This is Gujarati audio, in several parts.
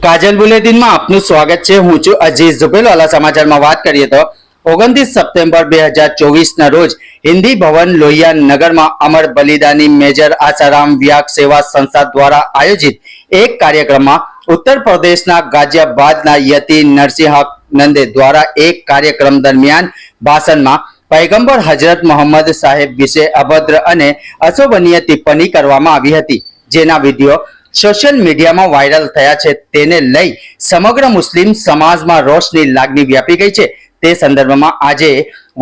કાજલ બુલેટિનમાં આપનું સ્વાગત છે. હું છું અજીઝ ઝુબેલવાલા સમાચારમાં વાત કરીએ તો ઓગણત્રીસ સપ્ટેમ્બર બે હજાર ચોવીસના રોજ હિન્દી ભવન લોહિયા નગરમાં અમર બલિદાની મેજર આસારામ વ્યાગ સેવા સંસ્થા દ્વારા આયોજિત એક કાર્યક્રમમાં ઉત્તર પ્રદેશના ગાઝિયાબાદના યતિ નરસિંહ નંદે દ્વારા એક કાર્યક્રમ દરમિયાન ભાષણમાં પૈગંબર હજરત મોહમ્મદ સાહેબ વિશે અભદ્ર અને અશોભનીય ટિપ્પણી કરવામાં આવી હતી. જેના વીડિયો સોશિયલ મીડિયામાં વાયરલ થયા છે તેને લઈ સમગ્ર મુસ્લિમ સમાજમાં રોષની લાગણી વ્યાપી ગઈ છે. તે સંદર્ભમાં આજે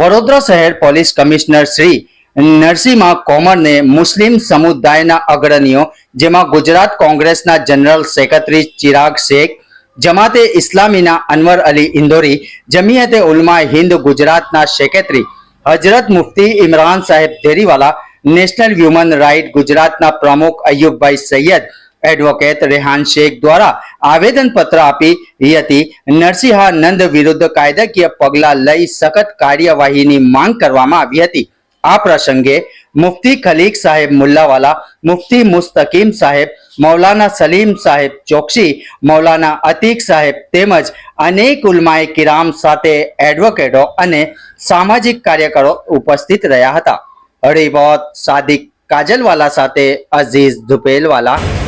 વડોદરા શહેર પોલીસ કમિશનર શ્રી નરસિંહા કોમરને મુસ્લિમ સમુદાયના અગ્રણીઓ, જેમાં ગુજરાત કોંગ્રેસના જનરલ સેક્રેટરી ચિરાગ શેખ, જમાતે ઇસ્લામીના અનવર અલી ઇન્દોરી, જમિયતે ઉલમા હિન્દ ગુજરાતના સેક્રેટરી હજરત મુફ્તી ઇમરાન સાહેબ ધેરીવાલા, નેશનલ હ્યુમન રાઇટ ગુજરાતના પ્રમુખ અયુબભાઈ સૈયદ એડવોકેટ રેહાન શેખ દ્વારા આવેદન પત્ર આપી હતી. નરસિંહા નંદ વિરુદ્ધ કાયદાકીય પગલાં લઈ સખત કાર્યવાહીની માંગ કરવામાં આવી હતી. આ પ્રસંગે મુફ્તી ખલીક સાહેબ મુલ્લાવાલા, મુફ્તી મુસ્તકીમ સાહેબ, મૌલાના સલીમ સાહેબ ચોકસી, મૌલાના અતીક સાહેબ તેમજ અનેક ઉલમાએ કિરામ સાથે એડવોકેટો અને સામાજિક કાર્યકરો ઉપસ્થિત રહ્યા હતા. હરિબોત સાદિક કાજલવાલા સાથે અઝીઝ ધુપેલવાલા.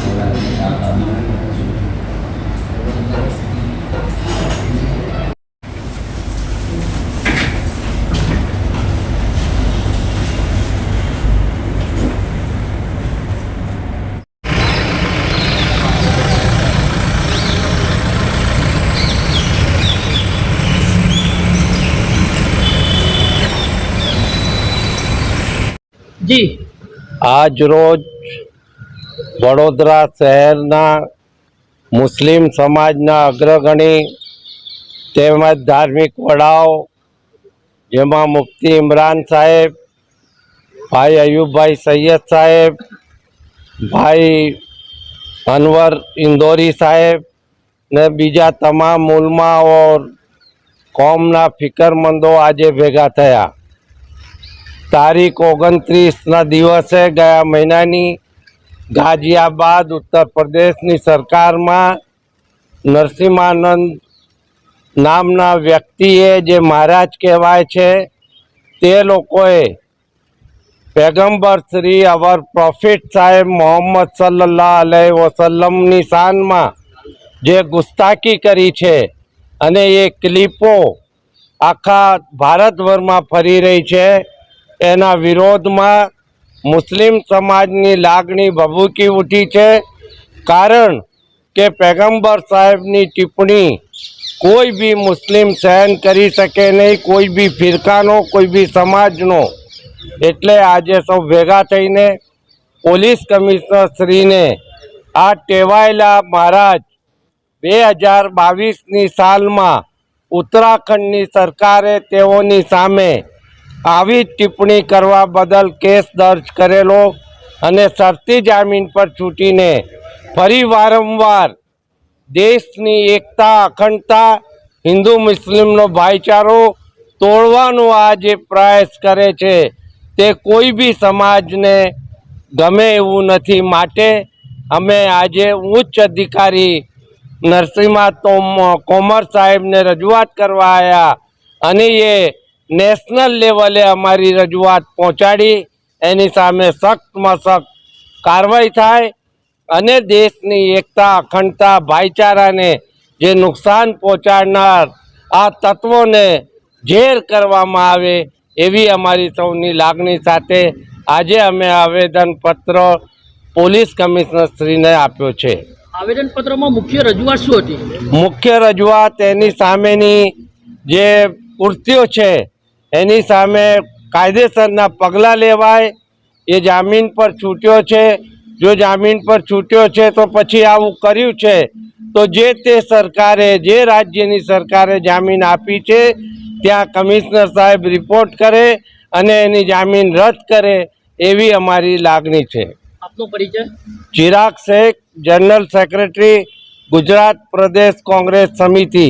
જી. આજ રોજ વડોદરા શહેરના મુસ્લિમ સમાજના અગ્રગણી તેમજ ધાર્મિક વડાઓ, જેમાં મુફ્તી ઇમરાન સાહેબ, ભાઈ અયુબભાઈ સૈયદ સાહેબ, ભાઈ અનવર ઇન્દોરી સાહેબ ને બીજા તમામ ઉલમાઓ, કોમના ફિકરમંદો આજે ભેગા થયા. તારીખ ઓગણત્રીસના દિવસે ગયા મહિનાની ગાઝિયાબાદ ઉત્તર પ્રદેશની સરકારમાં નરસિંહાનંદ નામના વ્યક્તિએ જે મહારાજ કહેવાય છે, તે લોકોએ પેગમ્બર શ્રી અવર પ્રોફિટ સાહેબ મોહમ્મદ સલ્લાહ અલૈહ વસલ્લમની શાનમાં જે ગુસ્તાકી કરી છે અને એ ક્લિપો આખા ભારતભરમાં ફરી રહી છે એના વિરોધમાં મુસ્લિમ સમાજની લાગણી ભભૂકી ઉઠી છે. કારણ કે પેગમ્બર સાહેબની ટિપ્પણી, કોઈ બી મુસ્લિમ સહન કરી શકે નહીં, કોઈ બી ફિરકાનો, કોઈ બી સમાજનો. એટલે આજે સૌ ભેગા થઈને પોલીસ કમિશનર શ્રીને આ ટેવાયેલા મહારાજ બે હજાર બાવીસની સાલમાં ઉત્તરાખંડની સરકારે તેઓની સામે આવી ટિપ્પણી કરવા બદલ કેસ દર્જ કરેલો અને શરતી જામીન પર છૂટીને ફરી વારંવાર દેશની એકતા, અખંડતા, હિન્દુ મુસ્લિમનો ભાઈચારો તોડવાનો આ જે પ્રયાસ કરે છે તે કોઈ બી સમાજને ગમે એવું નથી. માટે અમે આજે ઉચ્ચ અધિકારી નરસિંહા તોમ કોમર સાહેબને રજૂઆત કરવા આવ્યા અને એ નેશનલ લેવલે અમારી રજૂઆત પહોંચાડી. એની સામે સખ્તમાં સખ્ત કાર્યવાહી થાય અને દેશની એકતા અખંડતા ભાઈચારાને જે નુકસાન પહોંચાડનાર આ તત્વોને ઝેર કરવામાં આવે એવી અમારી સૌની લાગણી સાથે આજે અમે આવેદનપત્ર પોલીસ કમિશનર શ્રીને આપ્યો છે. આવેદનપત્રમાં મુખ્ય રજૂઆત શું હતી? મુખ્ય રજૂઆત એની સામેની જે કૃત્યો છે એની સામે કાયદેસરના પગલાં લેવાય. એ જામીન પર છૂટ્યો છે. જો જામીન પર છૂટ્યો છે તો પછી આવું કર્યું છે? તો જે તે સરકારે જે રાજ્યની સરકારે જામીન આપી છે ત્યાં કમિશનર સાહેબ રિપોર્ટ કરે અને એની જામીન રદ કરે એવી અમારી લાગણી છે. આપનો ચિરાગ શેખ જનરલ સેક્રેટરી ગુજરાત પ્રદેશ કોંગ્રેસ સમિતિ.